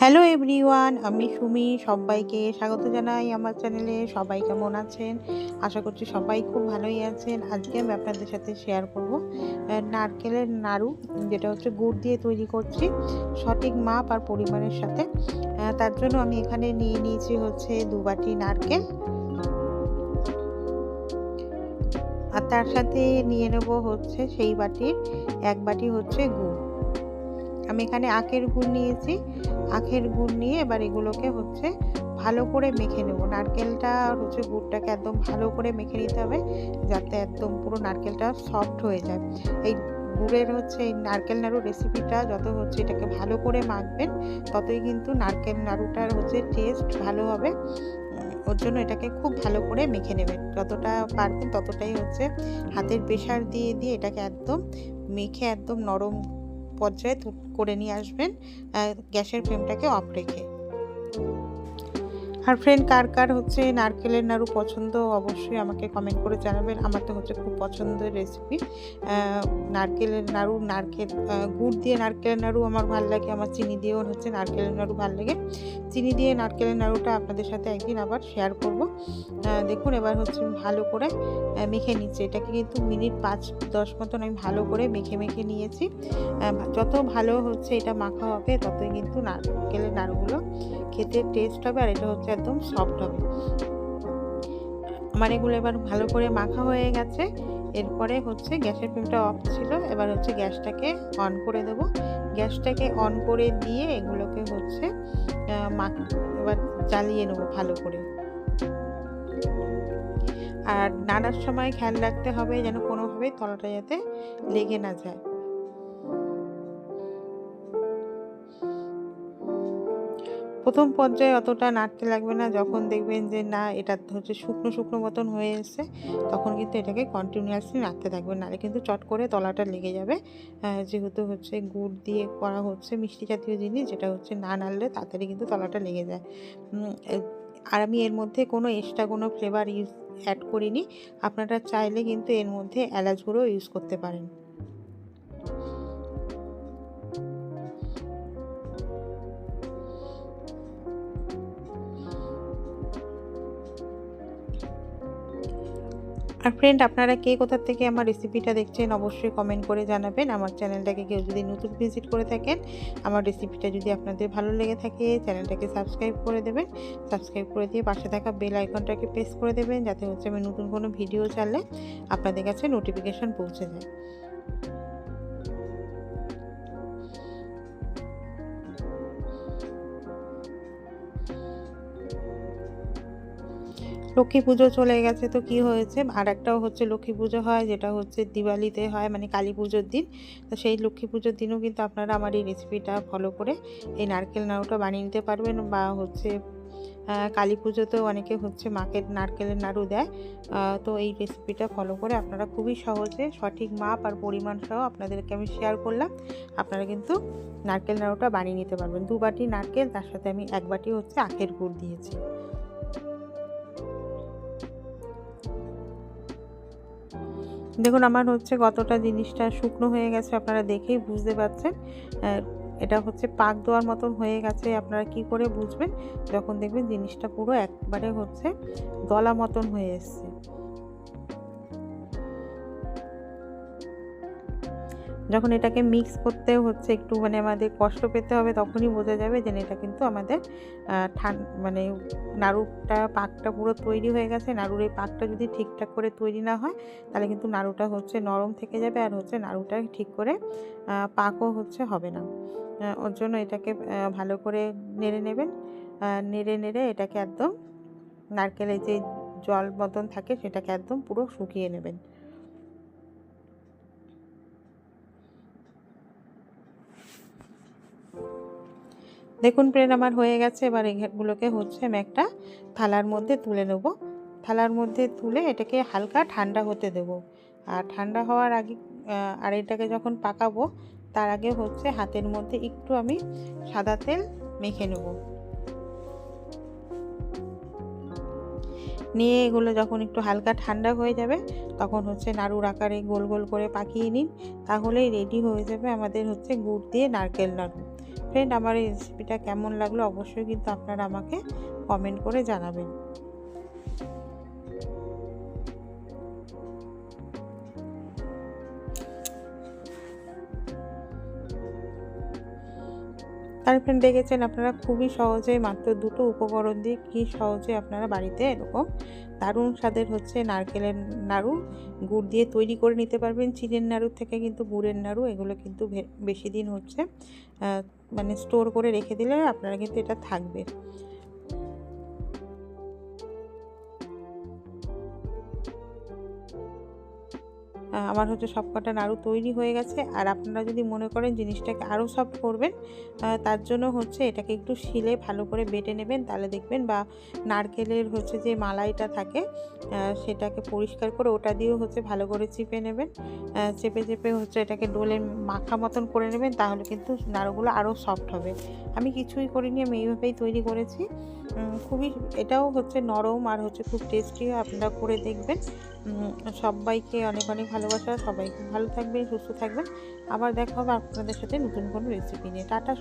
Hello everyone আমি সুমি, সবাইকে স্বাগত জানাই আমার চ্যানেলে সবাই কেমন আছেন? আশা করছি সবাই খুব ভালোই আছেন। আজকে আমি আপনাদের সাথে শেয়ার করব নারকেলের নাড়ু, যেটা হচ্ছে গুড় দিয়ে তৈরি করছি, সঠিক মাপ আর পরিমাণের সাথে। তার জন্য আমি এখানে নিয়ে নিয়েছি হচ্ছে দু বাটি নারকেল। আর তার সাথে নিয়ে নেব হচ্ছে সেই বাটির এক বাটি হচ্ছে গুড়। আমি এখানে আখের গুড় নিয়েছি। আখের গুড় নিয়ে এবার এগুলোকে হচ্ছে ভালো করে মেখে নেব। নারকেলটা আর হচ্ছে গুড়টাকে একদম ভালো করে মেখে নিতে হবে যাতে একদম পুরো নারকেলটা সফট হয়ে যায়। এই গুড়ের হচ্ছে এই নারকেল নাড়ু রেসিপিটা যত হচ্ছে এটাকে ভালো করে মাখবেন, ততই কিন্তু নারকেল নাড়ুটার হচ্ছে টেস্ট ভালো হবে। ওর জন্য এটাকে খুব ভালো করে মেখে নেবেন। যতটা পারবেন ততটাই হচ্ছে হাতের প্রেশার দিয়ে দিয়ে এটাকে একদম মেখে একদম নরম পর্যায়ে করে নিয়ে আসবেন গ্যাসের ফ্লেমটাকে অফ রেখে। আর ফ্রেন্ড কার কার হচ্ছে নারকেলের নাড়ু পছন্দ, অবশ্যই আমাকে কমেন্ট করে জানাবেন। আমার তো হচ্ছে খুব পছন্দের রেসিপি নারকেলের নাড়ু, নারকেল গুড় দিয়ে নারকেলের নাড়ু আমার ভালো লাগে, আমার চিনি দিয়েও হচ্ছে নারকেলের নাড়ু ভালো লাগে। চিনি দিয়ে নারকেলের নাড়ুটা আপনাদের সাথে একদিন আবার শেয়ার করব। দেখুন এবার হচ্ছে ভালো করে মেখে নিচ্ছি। এটাকে কিন্তু মিনিট পাঁচ, দশ মতন আমি ভালো করে মেখে মেখে নিয়েছি। যত ভালো হচ্ছে এটা মাখা হবে, ততই কিন্তু নারকেলের নাড়ুগুলো খেতে টেস্ট হবে আর এটা হচ্ছে একদম সফট হবে। আমার এগুলো এবার ভালো করে মাখা হয়ে গেছে। এরপরে হচ্ছে গ্যাসের ফ্লেমটা অফ ছিল। এবার হচ্ছে গ্যাসটাকে অন করে দেব। গ্যাসটাকে অন করে দিয়ে এগুলোকে হচ্ছে মাখ এবার জ্বালিয়ে নেব ভালো করে। আর নাড়ার সময় খেয়াল রাখতে হবে যেন কোনোভাবেই তলাটা যাতে লেগে না যায়। প্রথম পর্যায়ে অতটা নাড়তে লাগবে না। যখন দেখবেন যে, না, এটা হচ্ছে শুকনো শুকনো মতন হয়ে এসছে, তখন কিন্তু এটাকে কন্টিনিউয়াসলি নাড়তে থাকবেন নাহলে কিন্তু চট করে তলাটা লেগে যাবে। যেহেতু হচ্ছে গুড় দিয়ে করা হচ্ছে মিষ্টি জাতীয় জিনিস, যেটা হচ্ছে না নাড়লে তাড়াতাড়ি কিন্তু তলাটা লেগে যায়। আর আমি এর মধ্যে কোনো এক্সট্রা কোনো ফ্লেভার ইউজ অ্যাড করিনি। আপনারা চাইলে কিন্তু এর মধ্যে এলাচ গুঁড়ো ইউজ করতে পারেন। আর ফ্রেন্ড আপনারা কে কোথার থেকে আমার রেসিপিটা দেখছেন, অবশ্যই কমেন্ট করে জানাবেন। আমার চ্যানেলটাকে কেউ যদি নতুন ভিজিট করে থাকেন, আমার রেসিপিটা যদি আপনাদের ভালো লেগে থাকে চ্যানেলটাকে সাবস্ক্রাইব করে দেবেন। সাবস্ক্রাইব করে দিয়ে পাশে থাকা বেল আইকনটাকে প্রেস করে দেবেন, যাতে হচ্ছে আমি নতুন কোনো ভিডিও চাললে আপনাদের কাছে নোটিফিকেশান পৌঁছে যায়। লক্ষ্মী পুজো চলে গেছে তো কি হয়েছে? আর একটাও হচ্ছে লক্ষ্মী পুজো হয়, যেটা হচ্ছে দিওয়ালিতে হয় মানে কালী পুজোর দিন। তো সেই লক্ষ্মী পুজোর দিনও কিন্তু আপনারা আমার এই রেসিপিটা ফলো করে এই নারকেল নাড়ুটা বানিয়ে নিতে পারবেন বা হচ্ছে কালী পুজোতেও অনেকে হচ্ছে মাকে নারকেলের নাড়ু দেয়। তো এই রেসিপিটা ফলো করে আপনারা খুবই সহজে সঠিক মাপ আর পরিমাণ সহ আপনাদেরকে আমি শেয়ার করলাম। আপনারা কিন্তু নারকেল নাড়ুটা বানিয়ে নিতে পারবেন। দু বাটি নারকেল, তার সাথে আমি এক বাটি হচ্ছে আখের গুড় দিয়েছি। দেখুন, আমার হচ্ছে কতটা জিনিসটা শুকনো হয়ে গেছে, আপনারা দেখেই বুঝতে পারছেন। এটা হচ্ছে পাক দেওয়ার মতন হয়ে গেছে, আপনারা কি করে বুঝবেন? যখন দেখবেন জিনিসটা পুরো একবারে হচ্ছে দলা মতন হয়ে এসছে। যখন এটাকে মিক্স করতে হচ্ছে, একটু মানে আমাদের কষ্ট পেতে হবে, তখনই বোঝা যাবে যে এটা কিন্তু আমাদের ঠান মানে নাড়ুটা, পাকটা পুরো তৈরি হয়ে গেছে। নাড়ুর এই পাকটা যদি ঠিকঠাক করে তৈরি না হয়, তাহলে কিন্তু নাড়ুটা হচ্ছে নরম থেকে যাবে আর হচ্ছে নাড়ুটা ঠিক করে পাকও হচ্ছে হবে না। ওর জন্য এটাকে ভালো করে নেড়ে নেবেন। নেড়ে নেড়ে এটাকে একদম নারকেলের যে জল মতন থাকে, সেটাকে একদম পুরো শুকিয়ে নেবেন। দেখুন প্রেন আমার হয়ে গেছে। এবার এগুলোকে হচ্ছে আমি একটা থালার মধ্যে তুলে নেব। থালার মধ্যে তুলে এটাকে হালকা ঠান্ডা হতে দেব। আর ঠান্ডা হওয়ার আগে আর এটাকে যখন পাকাবো, তার আগে হচ্ছে হাতের মধ্যে একটু আমি সাদা তেল মেখে নেব। নিয়ে এগুলো যখন একটু হালকা ঠান্ডা হয়ে যাবে, তখন হচ্ছে নাড়ুর আকারে গোল গোল করে পাকিয়ে নিন। তাহলেই রেডি হয়ে যাবে আমাদের হচ্ছে গুড় দিয়ে নারকেল নাড়ু। ফ্রেন্ড আমার এই রেসিপিটা কেমন লাগল অবশ্যই কিন্তু আপনারা আমাকে কমেন্ট করে জানাবেন। তার ফ্রেন্ড দেখেছেন আপনারা খুবই সহজে মাত্র দুটো উপকরণ দিয়ে কী সহজে আপনারা বাড়িতে এরকম দারুণ স্বাদের হচ্ছে নারকেলের নাড়ু, গুড় দিয়ে তৈরি করে নিতে পারবেন। চিনের নাড়ুর থেকে কিন্তু গুড়ের নাড়ু, এগুলো কিন্তু বেশি দিন হচ্ছে মানে স্টোর করে রেখে দিলে আপনারা কিন্তু এটা থাকবে। আমার হচ্ছে সবকটা নাড়ু তৈরি হয়ে গেছে। আর আপনারা যদি মনে করেন জিনিসটাকে আরও সফট করবেন তার জন্য হচ্ছে এটাকে একটু শিলে ভালো করে বেটে নেবেন। তাহলে দেখবেন বা নারকেলের হচ্ছে যে মালাইটা থাকে সেটাকে পরিষ্কার করে ওটা দিয়েও হচ্ছে ভালো করে চেপে নেবেন। চেপে চেপে হচ্ছে এটাকে ডোলে মাখা মতন করে নেবেন, তাহলে কিন্তু নাড়ুগুলো আরও সফট হবে। আমি কিছুই করিনি, আমি এইভাবেই তৈরি করেছি। খুবই এটাও হচ্ছে নরম আর হচ্ছে খুব টেস্টি আপনারা করে দেখবেন। সবাইকে অনেক অনেক ভালোবাসা সবাই ভালো থাকবেন, সুস্থ থাকবেন। আবার দেখা হবে আপনাদের সাথে নতুন কোনো রেসিপি নিয়ে। টাটা